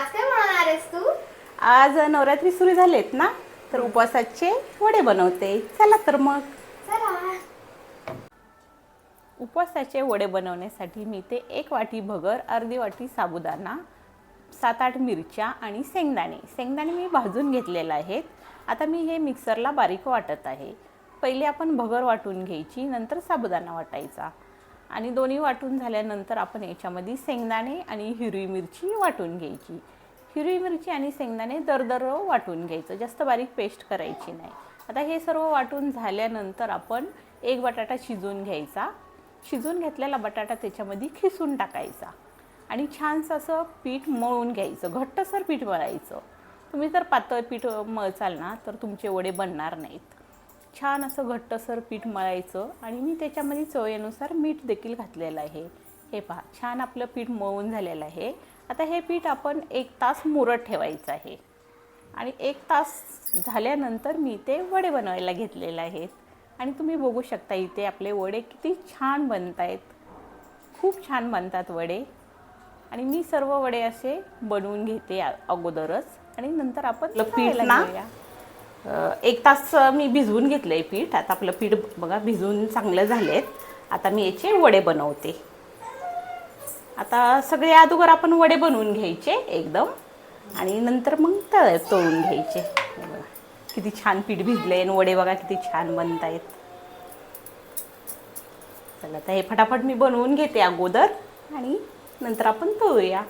आज काय बनवणार आहेस तू? आज नवरात्री सुरू झालेत ना तर उपवासाचे वडे बनवते. चला तर मग. चला. उपवासाचे वडे बनवण्यासाठी मी ते एक वाटी भगर अर्धी वाटी साबुदाणा सात आठ मिरच्या आणि शेंगदाणे. शेंगदाणे मी भाजून घेतलेले आहेत. आता मी हे मिक्सरला बारीक वाटत आहे. पहिले आपण भगर वाटून घ्यायची नंतर साबुदाणा वाटायचा. आणि दोन्ही वाटून झाल्यानंतर आपण याच्यामध्ये शेंगदाणे आणि हिरवी मिरची वाटून घ्यायची. हिरवी मिरची आणि शेंगदाणे दरदर वाटून घ्यायचं. जास्त बारीक पेस्ट करायची नाही. आता हे सर्व वाटून झाल्यानंतर आपण एक बटाटा शिजवून घ्यायचा. शिजून घेतलेला बटाटा त्याच्यामध्ये खिसून टाकायचा. आणि छानसं असं पीठ मळून घ्यायचं. घट्टसर पीठ मळायचं. तुम्ही जर पातळ पीठ मळचाल ना तर तुमचे वडे बनणार नाहीत. छान असं घट्टसर पीठ मळायचं. आणि मी त्याच्यामध्ये चवयेनुसार मीठ देखील घातलेलं आहे. हे पहा छान आपलं पीठ मळून झालेलं आहे. आता हे पीठ आपण एक तास मुरत ठेवायचं आहे. आणि एक तास झाल्यानंतर मी ते वडे बनवायला घेतलेले आहेत. आणि तुम्ही बघू शकता इथे आपले वडे किती छान बनत आहेत खूप छान बनतात वडे. आणि मी सर्व वडे असे बनवून घेते अगोदरच. आणि नंतर आपण पीठ ना, एक तास मी भिजवून घेतलं आहे पीठ. आता आपलं पीठ बघा भिजवून चांगलं झालेत. आता मी याचे वडे बनवते. आता सगळे अगोदर आपण वडे बनवून घ्यायचे एकदम. आणि नंतर मग तळ तळून घ्यायचे. किती छान पीठ भिजले आणि वडे बघा किती छान बनत आहेत चला आता हे फटाफट मी बनवून घेते अगोदर आणि नंतर आपण तळूया.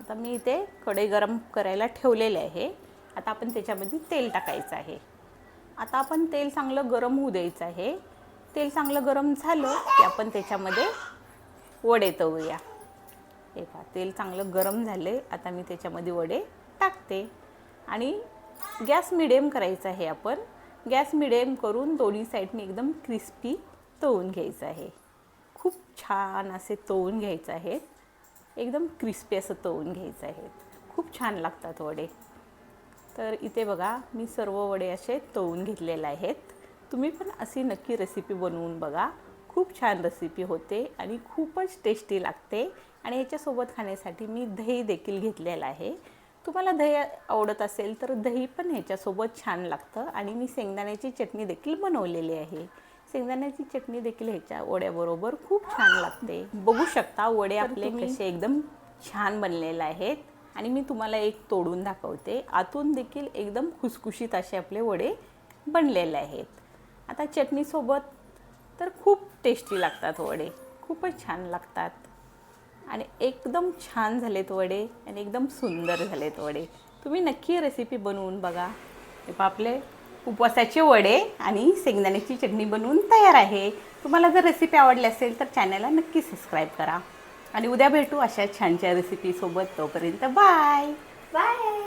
आता मी इथे कढई गरम करायला ठेवलेले आहे. आता आपण त्याच्यामध्ये तेल टाकायचं आहे. आता आपण तेल चांगलं गरम होऊ द्यायचं आहे. तेल चांगलं गरम झालं की आपण त्याच्यामध्ये वडे तळूया. हे पहा तेल चांगलं गरम झाले आता मी त्याच्यामध्ये वडे टाकते. आणि गॅस मिडियम करायचा आहे आपण. गॅस मिडियम करून दोन्ही साईडने एकदम क्रिस्पी तळून घ्यायचं आहे. खूप छान असे तळून घ्यायचं आहे. एकदम क्रिस्पी असं तळून घ्यायचं आहे. खूप छान लागतात वडे. तर इथे बघा मी सर्व वडे असे तळून घेतलेले आहेत. तुम्ही पण अशी नक्की रेसिपी बनवून बघा. खूप छान रेसिपी होते आणि खूपच टेस्टी लागते. आणि याच्यासोबत खाण्यासाठी मी दही देखील घेतलेलं आहे. तुम्हाला दही आवडत असेल तर दही पण ह्याच्यासोबत छान लागतं. आणि मी शेंगदाण्याची चटणी देखील बनवलेली आहे. शेंगदाण्याची चटणी देखील ह्याच्या वड्याबरोबर खूप छान लागते. बघू शकता वडे आपले कसे एकदम छान बनलेले आहेत. आणि मी तुम्हाला एक तोडून दाखवते. आतून देखील एकदम खुसखुशीत असे आपले वडे बनलेले आहेत. आता चटणीसोबत तर खूप टेस्टी लागतात हो वडे. खूपच छान लागतात. आणि एकदम छान झालेत हो वडे आणि एकदम सुंदर झालेत हो वडे. तुम्ही नक्की रेसिपी बनवून बघा. ते आपले उपवासाचे वडे आणि शेंगदाण्याची चटणी बनवून तयार आहे. तुम्हाला जर रेसिपी आवडली असेल तर चॅनलला नक्की सबस्क्राईब करा. आणि उद्या भेटू अशा छानशा रेसिपीसोबत तोपर्यंत बाय बाय